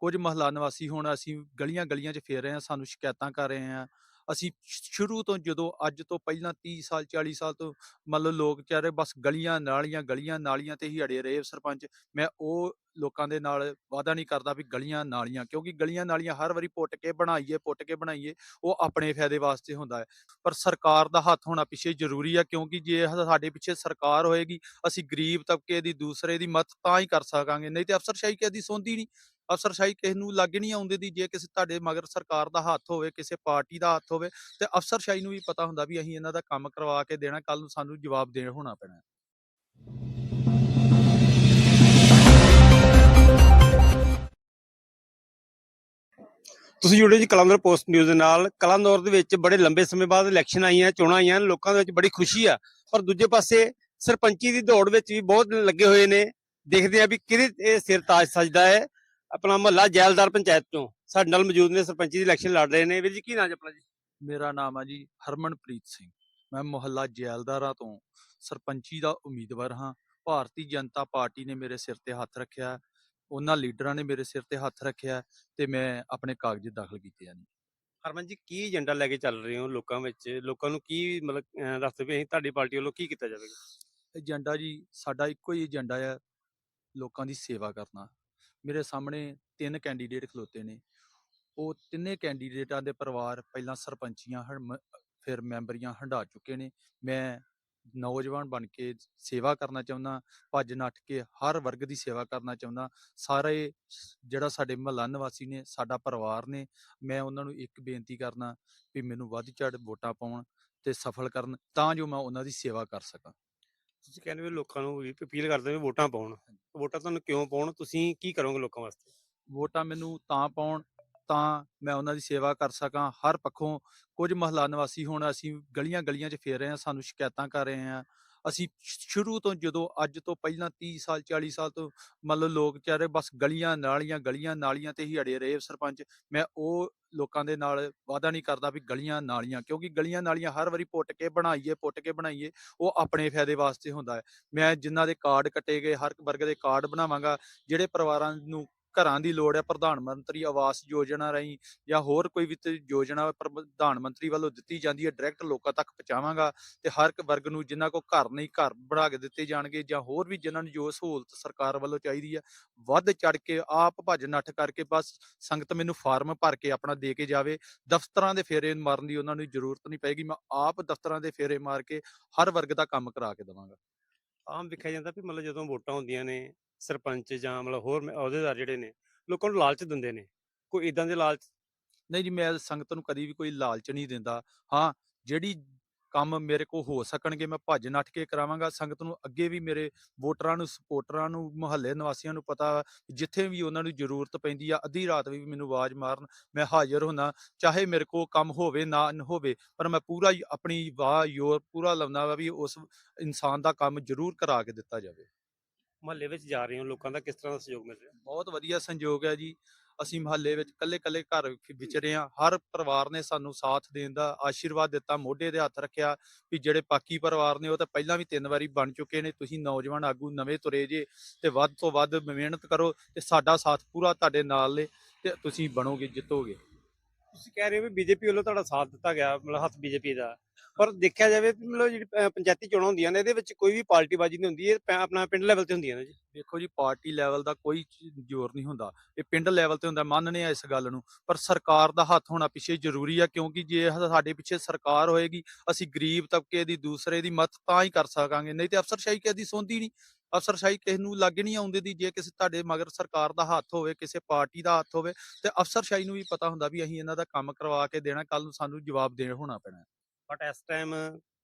ਕੁਝ ਮਹੱਲਾ ਨਿਵਾਸੀ ਹੁਣ ਅਸੀਂ ਗਲੀਆਂ-ਗਲੀਆਂ 'ਚ ਫੇਰ ਰਹੇ ਹਾਂ, ਸਾਨੂੰ ਸ਼ਿਕਾਇਤਾਂ ਕਰ ਰਹੇ ਹਾਂ। ਅਸੀਂ ਸ਼ੁਰੂ ਤੋਂ ਜਦੋਂ ਅੱਜ ਤੋਂ ਪਹਿਲਾਂ 30 ਸਾਲ 40 ਸਾਲ ਤੋਂ ਮਤਲਬ ਲੋਕ ਚਾਰੇ ਬਸ ਗਲੀਆਂ ਨਾਲੀਆਂ ਗਲੀਆਂ ਨਾਲੀਆਂ ਤੇ ਹੀ ਅੜੇ ਰਹੇ ਸਰਪੰਚ। ਮੈਂ ਉਹ ਲੋਕਾਂ ਦੇ ਨਾਲ ਵਾਅਦਾ ਨਹੀਂ ਕਰਦਾ ਵੀ ਗਲੀਆਂ ਨਾਲੀਆਂ, ਕਿਉਂਕਿ ਗਲੀਆਂ ਨਾਲੀਆਂ ਹਰ ਵਾਰੀ ਪੁੱਟ ਕੇ ਬਣਾਈਏ, ਪੁੱਟ ਕੇ ਬਣਾਈਏ, ਉਹ ਆਪਣੇ ਫਾਇਦੇ ਵਾਸਤੇ ਹੁੰਦਾ ਹੈ। ਪਰ ਸਰਕਾਰ ਦਾ ਹੱਥ ਹੋਣਾ ਪਿੱਛੇ ਜ਼ਰੂਰੀ ਹੈ ਕਿਉਂਕਿ ਜੇ ਸਾਡੇ ਪਿੱਛੇ ਸਰਕਾਰ ਹੋਏਗੀ, ਅਸੀਂ ਗਰੀਬ ਤਬਕੇ ਦੀ ਦੂਸਰੇ ਦੀ ਮਦਦ ਤਾਂ ਹੀ ਕਰ ਸਕਾਂਗੇ, ਨਹੀਂ ਤੇ ਅਫਸਰਸ਼ਾਹੀ ਕਦੀ ਦੀ ਸੁਣਦੀ ਨਹੀਂ। ਅਫਸਰਸ਼ਾਹੀ ਕਿਸੇ ਨੂੰ ਲੱਗ ਨਹੀਂ ਆਉਂਦੀ ਦੀ, ਜੇ ਕਿਸੇ ਤੁਹਾਡੇ ਮਗਰ ਸਰਕਾਰ ਦਾ ਹੱਥ ਹੋਵੇ, ਕਿਸੇ ਪਾਰਟੀ ਦਾ ਹੱਥ ਹੋਵੇ, ਤੇ ਅਫਸਰਸ਼ਾਹੀ ਨੂੰ ਵੀ ਪਤਾ ਹੁੰਦਾ ਵੀ ਅਸੀਂ ਇਹਨਾਂ ਦਾ ਕੰਮ ਕਰਵਾ ਕੇ ਦੇਣਾ ਕੱਲ ਨੂੰ ਸਾਨੂੰ ਜਵਾਬ ਦੇਣ ਹੋਣਾ ਪੈਣਾ ਤੁਸੀਂ ਜੁੜੇ ਜੀ ਕਲੰਦਰ ਪੋਸਟ ਨਿਊਜ਼ ਦੇ ਨਾਲ। ਕਲੰਦੌਰ ਦੇ ਵਿੱਚ ਬੜੇ ਲੰਬੇ ਸਮੇਂ ਬਾਅਦ ਇਲੈਕਸ਼ਨ ਆਈਆਂ, ਚੋਣਾਂ ਆਈਆਂ, ਲੋਕਾਂ ਦੇ ਵਿੱਚ ਬੜੀ ਖੁਸ਼ੀ ਆ। ਪਰ ਦੂਜੇ ਪਾਸੇ ਸਰਪੰਚੀ ਦੀ ਦੌੜ ਵਿੱਚ ਵੀ ਬਹੁਤ ਲੱਗੇ ਹੋਏ ਨੇ। ਦੇਖਦੇ ਆ ਵੀ ਕਿਹਦੇ ਇਹ ਸਿਰ ਤਾਜ ਸਜਦਾ ਹੈ। ਆਪਣਾ ਮਹੱਲਾ ਜੈਲਦਾਰ ਪੰਚਾਇਤ ਤੋਂ ਸਾਡੇ ਨਾਲ ਮੌਜੂਦ ਨੇ ਸਰਪੰਚੀ ਦੀ ਇਲੈਕਸ਼ਨ ਲੜ ਰਹੇ ਨੇ। ਵੀਰ ਜੀ ਕੀ ਨਾਮ ਆਪਣਾ ਜੀ? ਮੇਰਾ ਨਾਮ ਆ ਜੀ ਹਰਮਨਪ੍ਰੀਤ ਸਿੰਘ। ਮੈਂ ਮੁਹੱਲਾ ਜੈਲਦਾਰਾ ਤੋਂ ਸਰਪੰਚੀ ਦਾ ਉਮੀਦਵਾਰ ਹਾਂ। ਭਾਰਤੀ ਜਨਤਾ ਪਾਰਟੀ ਨੇ ਮੇਰੇ ਸਿਰ ਤੇ ਹੱਥ ਰੱਖਿਆ। ਉਹਨਾਂ ਲੀਡਰਾਂ ਨੇ ਮੇਰੇ ਸਿਰ ਤੇ ਹੱਥ ਰੱਖਿਆ ਤੇ ਮੈਂ ਆਪਣੇ ਕਾਗਜ਼ ਦਾਖਲ ਕੀਤੇ ਹਨ ਹਰਮਨ ਜੀ ਕੀ ਏਜੰਡਾ ਲੈ ਕੇ ਚੱਲ ਰਹੇ ਹੋ ਲੋਕਾਂ ਵਿੱਚ? ਲੋਕਾਂ ਨੂੰ ਕੀ ਮਤਲਬ ਦੱਸਦੇ ਵੀ ਅਸੀਂ ਤੁਹਾਡੀ ਪਾਰਟੀ ਵੱਲੋਂ ਕੀ ਕੀਤਾ ਜਾਵੇਗਾ? ਏਜੰਡਾ ਜੀ ਸਾਡਾ ਇੱਕੋ ਹੀ ਏਜੰਡਾ ਹੈ ਲੋਕਾਂ ਦੀ ਸੇਵਾ ਕਰਨਾ। ਮੇਰੇ ਸਾਹਮਣੇ ਤਿੰਨ ਕੈਂਡੀਡੇਟ ਖਲੋਤੇ ਨੇ। ਉਹ ਤਿੰਨੇ ਕੈਂਡੀਡੇਟਾਂ ਦੇ ਪਰਿਵਾਰ ਪਹਿਲਾਂ ਸਰਪੰਚੀਆਂ ਹੜਮ- ਫਿਰ ਮੈਂਬਰੀਆਂ ਹੰਢਾ ਚੁੱਕੇ ਨੇ। ਮੈਂ ਨੌਜਵਾਨ ਬਣ ਕੇ ਸੇਵਾ ਕਰਨਾ ਚਾਹੁੰਦਾ, ਭੱਜ ਨੱਠ ਕੇ ਹਰ ਵਰਗ ਦੀ ਸੇਵਾ ਕਰਨਾ ਚਾਹੁੰਦਾ। ਸਾਰੇ ਜਿਹੜਾ ਸਾਡੇ ਮਹੱਲਾ ਨਿਵਾਸੀ ਨੇ, ਸਾਡਾ ਪਰਿਵਾਰ ਨੇ, ਮੈਂ ਉਹਨਾਂ ਨੂੰ ਇੱਕ ਬੇਨਤੀ ਕਰਨਾ ਵੀ ਮੈਨੂੰ ਵੱਧ ਚੜ ਵੋਟਾਂ ਪਾਉਣ ਤੇ ਸਫਲ ਕਰਨ, ਤਾਂ ਜੋ ਮੈਂ ਉਹਨਾਂ ਦੀ ਸੇਵਾ ਕਰ ਸਕਾਂ। ਤੁਸੀਂ ਕਹਿੰਦੇ ਵੀ ਲੋਕਾਂ ਨੂੰ ਵੀ ਅਪੀਲ ਕਰਦੇ ਵੀ ਵੋਟਾਂ ਪਾਉਣ। ਵੋਟਾਂ ਤੁਹਾਨੂੰ ਕਿਉਂ ਪਾਉਣ? ਤੁਸੀਂ ਕੀ ਕਰੋਗੇ ਲੋਕਾਂ ਵਾਸਤੇ? ਵੋਟਾਂ ਮੈਨੂੰ ਤਾਂ ਪਾਉਣ ਤਾਂ ਮੈਂ ਉਹਨਾਂ ਦੀ ਸੇਵਾ ਕਰ ਸਕਾਂ। ਹਰ ਪੱਖੋਂ ਕੁਝ ਮਹੱਲਾ ਨਿਵਾਸੀ ਹੁਣ ਅਸੀਂ ਗਲੀਆਂ ਗਲੀਆਂ 'ਚ ਫਿਰ ਰਹੇ ਹਾਂ ਸਾਨੂੰ ਸ਼ਿਕਾਇਤਾਂ ਕਰ ਰਹੇ ਆ ਅਸੀਂ ਸ਼ੁਰੂ ਤੋਂ ਜਦੋਂ ਅੱਜ ਤੋਂ ਪਹਿਲਾਂ 30 ਸਾਲ 40 ਸਾਲ ਤੋਂ ਮਤਲਬ ਲੋਕ ਚਾਰੇ ਬਸ ਗਲੀਆਂ ਨਾਲੀਆਂ ਗਲੀਆਂ ਨਾਲੀਆਂ ਤੇ ਹੀ ਅੜੇ ਰਹੇ ਸਰਪੰਚ, ਮੈਂ ਉਹ ਲੋਕਾਂ ਦੇ ਨਾਲ ਵਾਅਦਾ ਨਹੀਂ ਕਰਦਾ ਵੀ ਗਲੀਆਂ ਨਾਲੀਆਂ, ਕਿਉਂਕਿ ਗਲੀਆਂ ਨਾਲੀਆਂ ਹਰ ਵਾਰੀ ਪੁੱਟ ਕੇ ਬਣਾਈਏ, ਪੁੱਟ ਕੇ ਬਣਾਈਏ, ਉਹ ਆਪਣੇ ਫਾਇਦੇ ਵਾਸਤੇ ਹੁੰਦਾ ਹੈ। ਮੈਂ ਜਿਨ੍ਹਾਂ ਦੇ ਕਾਰਡ ਕੱਟੇ ਗਏ, ਹਰ ਵਰਗ ਦੇ ਕਾਰਡ ਬਣਾਵਾਂਗਾ, ਜਿਹੜੇ ਪਰਿਵਾਰਾਂ ਨੂੰ ਘਰਾਂ ਦੀ ਲੋੜ ਹੈ, ਪ੍ਰਧਾਨ ਮੰਤਰੀ ਆਵਾਸ ਯੋਜਨਾ ਰਾਹੀਂ ਜਾਂ ਹੋਰ ਕੋਈ ਵੀ ਯੋਜਨਾ ਪ੍ਰਧਾਨ ਮੰਤਰੀ ਵੱਲੋਂ ਦਿੱਤੀ ਜਾਂਦੀ ਹੈ ਡਾਇਰੈਕਟ ਲੋਕਾਂ ਤੱਕ ਪਹੁੰਚਾਵਾਂਗਾ ਤੇ ਹਰ ਇੱਕ ਵਰਗ ਨੂੰ ਜਿਨ੍ਹਾਂ ਕੋ ਘਰ ਨਹੀਂ, ਘਰ ਬਣਾ ਕੇ ਦਿੱਤੇ ਜਾਣਗੇ ਜਾਂ ਹੋਰ ਵੀ ਜਿਨ੍ਹਾਂ ਨੂੰ ਜੋ ਸਹੂਲਤ ਸਰਕਾਰ ਵੱਲੋਂ ਚਾਹੀਦੀ ਹੈ, ਵੱਧ ਚੜ ਕੇ ਆਪ ਭੱਜ ਨੱਠ ਕਰਕੇ ਬਸ ਸੰਗਤ ਮੈਨੂੰ ਫਾਰਮ ਭਰ ਕੇ ਆਪਣਾ ਦੇ ਕੇ ਜਾਵੇ, ਦਫ਼ਤਰਾਂ ਦੇ ਫੇਰੇ ਮਾਰਨ ਦੀ ਉਹਨਾਂ ਨੂੰ ਜ਼ਰੂਰਤ ਨਹੀਂ ਪਏਗੀ, ਮੈਂ ਆਪ ਦਫ਼ਤਰਾਂ ਦੇ ਫੇਰੇ ਮਾਰ ਕੇ ਹਰ ਵਰਗ ਦਾ ਕੰਮ ਕਰਾ ਕੇ ਦੇਵਾਂਗਾ। ਆਮ ਵੇਖਿਆ ਜਾਂਦਾ ਵੀ ਮਤਲਬ ਜਦੋਂ ਵੋਟਾਂ ਹੁੰਦੀਆਂ ਨੇ ਸਰਪੰਚ ਜਾਂ ਮਤਲਬ ਹੋਰ ਮ- ਅਹੁਦੇਦਾਰ ਜਿਹੜੇ ਨੇ ਲੋਕਾਂ ਨੂੰ ਲਾਲਚ ਦਿੰਦੇ ਨੇ। ਕੋਈ ਇਦਾਂ ਦੇ ਲਾਲਚ ਨਹੀਂ ਜੀ ਮੈਂ ਸੰਗਤ ਨੂੰ ਕਦੀ ਵੀ ਕੋਈ ਲਾਲਚ ਨਹੀਂ ਦਿੰਦਾ। ਹਾਂ ਜਿਹੜੀ ਕੰਮ ਮੇਰੇ ਕੋ ਹੋ ਸਕਣਗੇ ਮੈਂ ਭੱਜ ਨੱਠ ਕੇ ਕਰਾਵਾਂਗਾ। ਸੰਗਤ ਨੂੰ ਅੱਗੇ ਵੀ ਮੇਰੇ ਵੋਟਰਾਂ ਨੂੰ ਸਪੋਰਟਰਾਂ ਨੂੰ ਮੁਹੱਲੇ ਨਿਵਾਸੀਆਂ ਨੂੰ ਪਤਾ ਵਾ, ਜਿੱਥੇ ਵੀ ਉਹਨਾਂ ਨੂੰ ਜ਼ਰੂਰਤ ਪੈਂਦੀ ਆ ਅੱਧੀ ਰਾਤ ਵੀ ਮੈਨੂੰ ਆਵਾਜ਼ ਮਾਰਨ ਮੈਂ ਹਾਜ਼ਰ ਹੁੰਦਾ। ਚਾਹੇ ਮੇਰੇ ਕੋ ਕੰਮ ਹੋਵੇ ਨਾ ਨ ਹੋਵੇ ਪਰ ਮੈਂ ਪੂਰਾ ਹੀ ਆਪਣੀ ਵਾਹ ਯੋਰ ਪੂਰਾ ਲਾਉਂਦਾ ਵਾ ਵੀ ਉਸ ਇਨਸਾਨ ਦਾ ਕੰਮ ਜ਼ਰੂਰ ਕਰਾ ਕੇ ਦਿੱਤਾ ਜਾਵੇ। ਮਹੱਲੇ ਵਿੱਚ ਜਾ ਰਹੇ ਹੋ, ਲੋਕਾਂ ਦਾ ਕਿਸ ਤਰ੍ਹਾਂ ਦਾ ਸਹਿਯੋਗ ਮਿਲ ਰਿਹਾ? ਬਹੁਤ ਵਧੀਆ ਸੰਯੋਗ ਹੈ ਜੀ। ਅਸੀਂ ਮਹੱਲੇ ਵਿੱਚ ਕੱਲੇ ਕੱਲੇ ਘਰ ਵਿਚਰੇ ਹਾਂ। ਹਰ ਪਰਿਵਾਰ ਨੇ ਸਾਨੂੰ ਸਾਥ ਦੇਣ ਦਾ ਆਸ਼ੀਰਵਾਦ ਦਿੱਤਾ, ਮੋਢੇ ਦੇ ਹੱਥ ਰੱਖਿਆ ਵੀ ਜਿਹੜੇ ਬਾਕੀ ਪਰਿਵਾਰ ਨੇ ਉਹ ਤਾਂ ਪਹਿਲਾਂ ਵੀ ਤਿੰਨ ਵਾਰੀ ਬਣ ਚੁੱਕੇ ਨੇ। ਤੁਸੀਂ ਨੌਜਵਾਨ ਆਗੂ, ਨਵੇਂ ਤੁਰੇ ਜੇ ਤੇ ਵੱਧ ਤੋਂ ਵੱਧ ਮਿਹਨਤ ਕਰੋ ਤੇ ਸਾਡਾ ਸਾਥ ਪੂਰਾ ਤੁਹਾਡੇ ਨਾਲ ਨੇ ਤੇ ਤੁਸੀਂ ਬਣੋਗੇ, ਜਿੱਤੋਗੇ। ਤੁਸੀਂ ਕਹਿ ਰਹੇ ਹੋ ਵੀ ਬੀਜੇਪੀ ਵੱਲੋਂ ਤੁਹਾਡਾ ਸਾਥ ਦਿੱਤਾ ਗਿਆ, ਮਤਲਬ ਹੱਥ ਬੀਜੇਪੀ ਦਾ। ਪਰ ਦੇਖਿਆ ਜਾਵੇ ਮਤਲਬ ਜਿਹੜੀ ਪੰਚਾਇਤੀ ਚੋਣਾਂ ਹੁੰਦੀਆਂ ਨੇ, ਇਹਦੇ ਵਿੱਚ ਕੋਈ ਵੀ ਪਾਰਟੀ ਬਾਜੀ ਨਹੀਂ ਹੁੰਦੀ, ਇਹ ਆਪਣਾ ਪਿੰਡ ਲੈਵਲ ਤੇ ਹੁੰਦੀਆਂ ਨੇ ਜੀ। ਦੇਖੋ ਜੀ, ਪਾਰਟੀ ਲੈਵਲ ਦਾ ਕੋਈ ਜ਼ੋਰ ਨਹੀਂ ਹੁੰਦਾ। ਇਹ ਪਿੰਡ ਲੈਵਲ ਤੇ ਹੁੰਦਾ ਮੰਨਨੇ ਆ ਇਸ ਗੱਲ ਨੂੰ। ਪਰ ਸਰਕਾਰ ਦਾ ਹੱਥ ਹੋਣਾ ਪਿੱਛੇ ਜ਼ਰੂਰੀ ਆ, ਕਿਉਂਕਿ ਜੇ ਸਾਡੇ ਪਿੱਛੇ ਸਰਕਾਰ ਹੋਏਗੀ, ਅਸੀਂ ਗਰੀਬ ਤਬਕੇ ਦੀ, ਦੂਸਰੇ ਦੀ ਮਦਦ ਤਾਂ ਹੀ ਕਰ ਸਕਾਂਗੇ। ਨਹੀਂ ਤੇ ਅਫਸਰਸ਼ਾਹੀ ਕਿਸੇ ਦੀ ਸੁਣਦੀ ਨਹੀਂ। ਅਫਸਰਸ਼ਾਹੀ ਕਿਸੇ ਨੂੰ ਲੱਗ ਨਹੀਂ ਆਉਂਦੀ ਦੀ ਜੇ ਕਿਸੇ ਤੁਹਾਡੇ ਮਗਰ ਸਰਕਾਰ ਦਾ ਹੱਥ ਹੋਵੇ ਕਿਸੇ ਪਾਰਟੀ ਦਾ ਹੱਥ ਹੋਵੇ ਤੇ ਅਫਸਰਸ਼ਾਹੀ ਨੂੰ ਵੀ ਪਤਾ ਹੁੰਦਾ ਵੀ ਅਸੀਂ ਇਹਨਾਂ ਦਾ ਕੰਮ ਕਰਵਾ ਕੇ ਦੇਣਾ ਕੱਲ ਨੂੰ ਸਾਨੂੰ ਜਵਾਬ ਦੇਣ ਹੋਣਾ ਪੈਣਾ। ਬਟ ਇਸ ਟਾਈਮ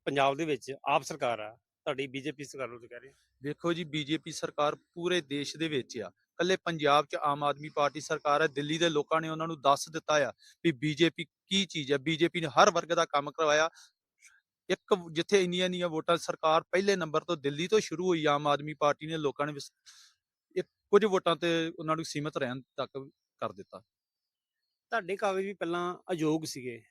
ਪੰਜਾਬ ਦੇ ਵਿੱਚ ਆਪ ਸਰਕਾਰ ਆ ਤੁਹਾਡੀ ਬੀਜੇਪੀ ਸਰਕਾਰ ਨੂੰ ਕਹਿ ਰਹੇ। ਵੇਖੋ ਜੀ ਬੀਜੇਪੀ ਸਰਕਾਰ ਪੂਰੇ ਦੇਸ਼ ਦੇ ਵਿੱਚ ਆ। ਕੱਲੇ ਪੰਜਾਬ 'ਚ ਆਮ ਆਦਮੀ ਪਾਰਟੀ ਸਰਕਾਰ ਹੈ ਦਿੱਲੀ ਦੇ ਲੋਕਾਂ ਨੇ ਉਹਨਾਂ ਨੂੰ ਦੱਸ ਦਿੱਤਾ ਆ ਵੀ ਬੀਜੇਪੀ ਕੀ ਚੀਜ਼ ਹੈ ਬੀਜੇਪੀ ਨੇ ਹਰ ਵਰਗ ਦਾ ਕੰਮ ਕਰਵਾਇਆ ਇੱਕ ਜਿੱਥੇ ਇੰਨੀਆਂ ਇੰਨੀਆਂ ਵੋਟਾਂ ਸਰਕਾਰ ਪਹਿਲੇ ਨੰਬਰ ਤੋਂ ਦਿੱਲੀ ਤੋਂ ਸ਼ੁਰੂ ਹੋਈ ਆਮ ਆਦਮੀ ਪਾਰਟੀ ਨੇ ਲੋਕਾਂ ਨੇ ਇੱਕ ਕੁਝ ਵੋਟਾਂ ਤੇ ਉਹਨਾਂ ਨੂੰ ਸੀਮਤ ਰਹਿਣ ਤੱਕ ਕਰ ਦਿੱਤਾ। ਤੁਹਾਡੇ ਕਾਗਜ਼ ਵੀ ਪਹਿਲਾਂ ਅਯੋਗ ਸੀਗੇ।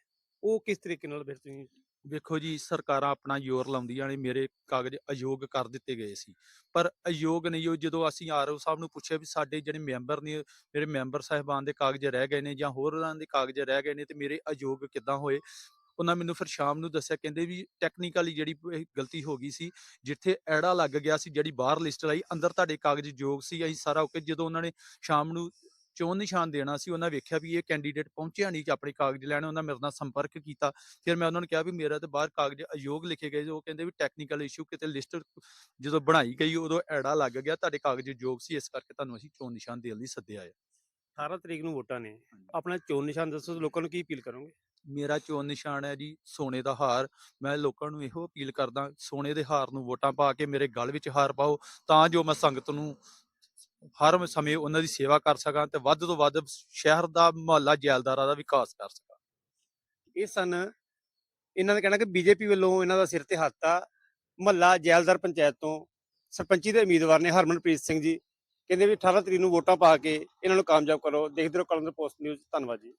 ਉਹ ਕਿਸ ਤਰੀਕੇ ਨਾਲ ਫਿਰ ਤੁਸੀਂ ਵੇਖੋ ਜੀ ਸਰਕਾਰਾਂ ਆਪਣਾ ਜ਼ੋਰ ਲਾਉਂਦੀਆਂ ਨੇ ਮੇਰੇ ਕਾਗਜ਼ ਅਯੋਗ ਕਰ ਦਿੱਤੇ ਗਏ ਸੀ। ਪਰ ਅਯੋਗ ਨਹੀਂ ਉਹ ਜਦੋਂ ਅਸੀਂ ਆਰਓ ਸਾਹਿਬ ਨੂੰ ਪੁੱਛਿਆ ਵੀ ਸਾਡੇ ਜਿਹੜੇ ਮੈਂਬਰ ਨੇ ਮੇਰੇ ਮੈਂਬਰ ਸਾਹਿਬਾਨ ਦੇ ਕਾਗਜ਼ ਰਹਿ ਗਏ ਨੇ ਜਾਂ ਹੋਰਾਂ ਦੇ ਕਾਗਜ਼ ਰਹਿ ਗਏ ਨੇ ਤੇ ਮੇਰੇ ਅਯੋਗ ਕਿੱਦਾਂ ਹੋਏ ਉਹਨਾਂ ਮੈਨੂੰ ਫਿਰ ਸ਼ਾਮ ਨੂੰ ਦੱਸਿਆ ਕਹਿੰਦੇ ਵੀ ਟੈਕਨੀਕਲੀ ਜਿਹੜੀ ਗਲਤੀ ਹੋ ਗਈ ਸੀ ਜਿੱਥੇ ਐੜਾ ਲੱਗ ਗਿਆ ਸੀ ਜਿਹੜੀ ਬਾਹਰ ਲਿਸਟ ਲਾਈ ਅੰਦਰ ਤੁਹਾਡੇ ਕਾਗਜ਼ ਯੋਗ ਸੀ ਅਸੀਂ ਸਾਰਾ ਓਕੇ ਜਦੋਂ ਉਹਨਾਂ ਨੇ ਸ਼ਾਮ ਨੂੰ ਚੋਣ ਨਿਸ਼ਾਨ ਦੇਣਾ ਸੀ ਉਹਨਾਂ ਵੇਖਿਆ ਵੀ ਇਹ ਕੈਂਡੀਡੇਟ ਪਹੁੰਚਿਆ ਨਹੀਂ ਕਿ ਆਪਣੇ ਕਾਗਜ਼ ਲੈਣ ਉਹਨਾਂ ਮੇਰੇ ਨਾਲ ਸੰਪਰਕ ਕੀਤਾ ਫਿਰ ਮੈਂ ਉਹਨਾਂ ਨੂੰ ਕਿਹਾ ਵੀ ਮੇਰਾ ਤੇ ਬਾਹਰ ਕਾਗਜ਼ ਅਯੋਗ ਲਿਖੇ ਗਏ ਉਹ ਕਹਿੰਦੇ ਵੀ ਟੈਕਨੀਕਲ ਇਸ਼ੂ ਕਿਤੇ ਲਿਸਟ ਜਦੋਂ ਬਣਾਈ ਗਈ ਉਦੋਂ ਐੜਾ ਲੱਗ ਗਿਆ ਤੁਹਾਡੇ ਕਾਗਜ਼ ਯੋਗ ਸੀ ਇਸ ਕਰਕੇ ਤੁਹਾਨੂੰ ਅਸੀਂ ਚੋਣ ਨਿਸ਼ਾਨ ਦੇਣ ਲਈ ਸੱਦਿਆ ਹੈ 18 ਤਰੀਕ ਨੂੰ ਵੋਟਾਂ ਨੇ ਆਪਣਾ ਚੋਣ ਨਿਸ਼ਾਨ ਦੱਸੋ ਲੋਕਾਂ ਨੂੰ ਕੀ ਅਪੀਲ ਕਰੋਗੇ? ਮੇਰਾ ਚੋਣ ਨਿਸ਼ਾਨ ਹੈ ਜੀ, ਸੋਨੇ ਦਾ ਹਾਰ। ਮੈਂ ਲੋਕਾਂ ਨੂੰ ਇਹੋ ਅਪੀਲ ਕਰਦਾ, ਸੋਨੇ ਦੇ ਹਾਰ ਨੂੰ ਵੋਟਾਂ ਪਾ ਕੇ ਮੇਰੇ ਗਲ ਵਿੱਚ ਹਾਰ ਪਾਓ, ਤਾਂ ਜੋ ਮੈਂ ਸੰਗਤ ਨੂੰ ਹਰ ਸਮੇਂ ਉਹਨਾਂ ਦੀ ਸੇਵਾ ਕਰ ਸਕਾਂ ਤੇ ਵੱਧ ਤੋਂ ਵੱਧ ਸ਼ਹਿਰ ਦਾ ਮੁਹੱਲਾ ਜੈਲਦਾਰਾਂ ਦਾ ਵਿਕਾਸ ਕਰ ਸਕਾਂ। ਇਹ ਸਨ, ਇਹਨਾਂ ਦਾ ਕਹਿਣਾ ਕਿ ਬੀਜੇਪੀ ਵੱਲੋਂ ਇਹਨਾਂ ਦਾ ਸਿਰ ਤੇ ਹੱਥ ਆ। ਮਹੱਲਾ ਜੈਲਦਾਰ ਪੰਚਾਇਤ ਤੋਂ ਸਰਪੰਚੀ ਦੇ ਉਮੀਦਵਾਰ ਨੇ ਹਰਮਨਪ੍ਰੀਤ ਸਿੰਘ ਜੀ। ਕਹਿੰਦੇ ਵੀ 18 ਤਰੀਕ ਨੂੰ ਵੋਟਾਂ ਪਾ ਕੇ ਇਹਨਾਂ ਨੂੰ ਕਾਮਯਾਬ ਕਰੋ। ਦੇਖਦੇ ਰਹੋ ਕਲੰਦਰ ਪੋਸਟ ਨਿਊਜ਼। ਧੰਨਵਾਦ ਜੀ।